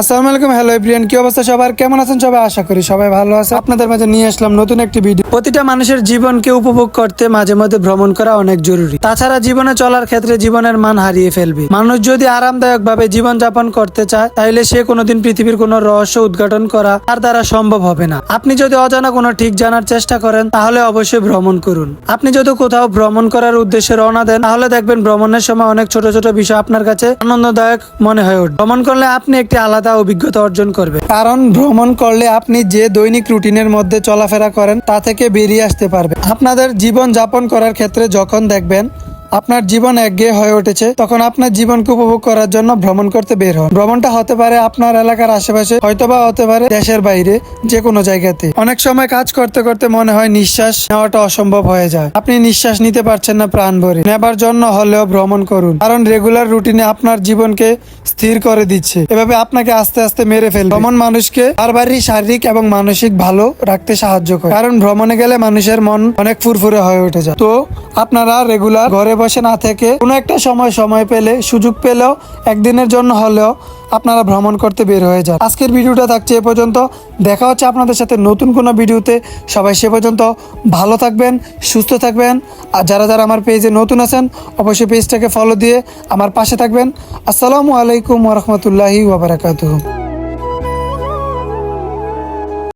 আসসালামু আলাইকুম, hello everyone কি অবস্থা সবার? কেমন আছেন সবাই? আশা করি সবাই ভালো আছে আপনাদের মাঝে নিয়ে আসলাম নতুন একটি ভিডিও। প্রতিটা মানুষের জীবনকে উপভোগ করতে মাঝে মধ্যে ভ্রমণ করা অনেক জরুরি। তাছাড়া জীবনে চলার ক্ষেত্রে জীবনের মান হারিয়ে ফেলবে। মানুষ যদি আরামদায়ক ভাবে জীবন যাপন করতে চায়, তাহলে সে কোনোদিন পৃথিবীর কোনো রহস্য উদ্ঘাটন করা তার দ্বারা সম্ভব হবে না। আপনি যদি অজানা কোনো ঠিক জানার চেষ্টা করেন, তাহলে অবশ্যই ভ্রমণ করুন। আপনি যদি কোথাও ভ্রমণ করার উদ্দেশ্যে রওনা দেন, তাহলে দেখবেন ভ্রমণের সময় অনেক ছোট ছোট বিষয় আপনার কাছে আনন্দদায়ক মনে হয়ে উঠবে ভ্রমণ করলে আপনি একটি আলাদা অভিজ্ঞতা অর্জন করবে। কারণ ভ্রমণ করলে আপনি যে দৈনিক রুটিনের মধ্যে চলাফেরা করেন তা থেকে বেরিয়ে আসতে পারবে আপনাদের জীবন যাপন করার ক্ষেত্রে যখন দেখবেন আপনার জীবন একঘেয়ে হয়ে উঠেছে, তখন আপনার জীবনকে উপভোগ করার জন্য ভ্রমণ করতে বের হন। ভ্রমণটা হতে পারে আপনার এলাকার আশেপাশে, হয়তোবা হতে পারে দেশের বাইরে যে কোনো জায়গাতে। অনেক সময় কাজ করতে করতে মনে হয় নিঃশ্বাস নেওয়াটা অসম্ভব হয়ে যায়। আপনি নিঃশ্বাস নিতে পারছেন না প্রাণ ভরে নেবার জন্য হলেও ভ্রমণ করুন, কারণ রেগুলার রুটিনে আপনার জীবনকে স্থির করে দিচ্ছে। এভাবে আপনাকে আস্তে আস্তে মেরে ফেলবে। ভ্রমণ মানুষকে বারবারই শারীরিক এবং মানসিক ভালো রাখতে সাহায্য করে, কারণ ভ্রমণে গেলে মানুষের মন অনেক ফুরফুরে হয়ে উঠে যায়। তো আপনারা রেগুলার ঘরে বসে না থেকে কোনো একটা সময় সময় পেলে, সুযোগ পেলেও একদিনের জন্য হলেও আপনারা ভ্রমণ করতে বের হয়ে যান। আজকের ভিডিওটা থাকছে এ পর্যন্ত। দেখা হচ্ছে আপনাদের সাথে নতুন কোনো ভিডিওতে। সবাই সে পর্যন্ত ভালো থাকবেন, সুস্থ থাকবেন। আর যারা যারা আমার পেজে নতুন আছেন, অবশ্যই পেজটাকে ফলো দিয়ে আমার পাশে থাকবেন। আসসালামু আলাইকুম ওরহমতুল্লাহি ওবরাকাতুহ